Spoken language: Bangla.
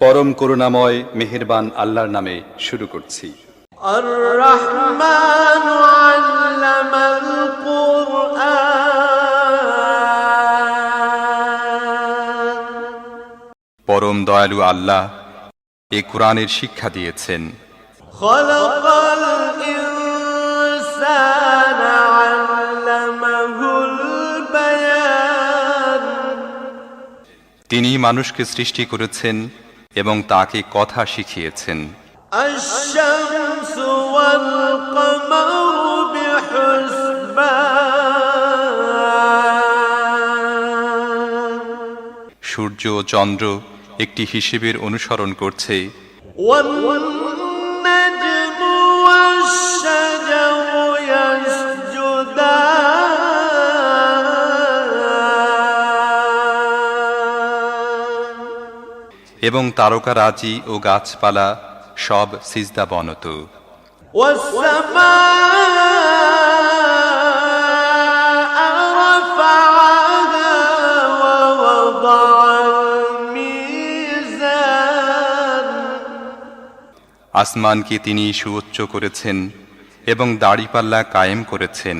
পরম করুণাময় মেহেরবান আল্লাহর নামে শুরু করছি। পরম দয়ালু আল্লাহ এ কোরআনের শিক্ষা দিয়েছেন। খলকাল তিনি মানুষকে সৃষ্টি করেছেন এবং তাকে কথা শিখিয়েছেন। সূর্য ও চন্দ্র একটি হিসেবের অনুসরণ করছে। ওয়ান এবং তারকা রাজি ও গাছপালা সব সিজদা বনত। আসমানকে তিনি সুউচ্চ করেছেন এবং দাড়িপাল্লা কায়েম করেছেন।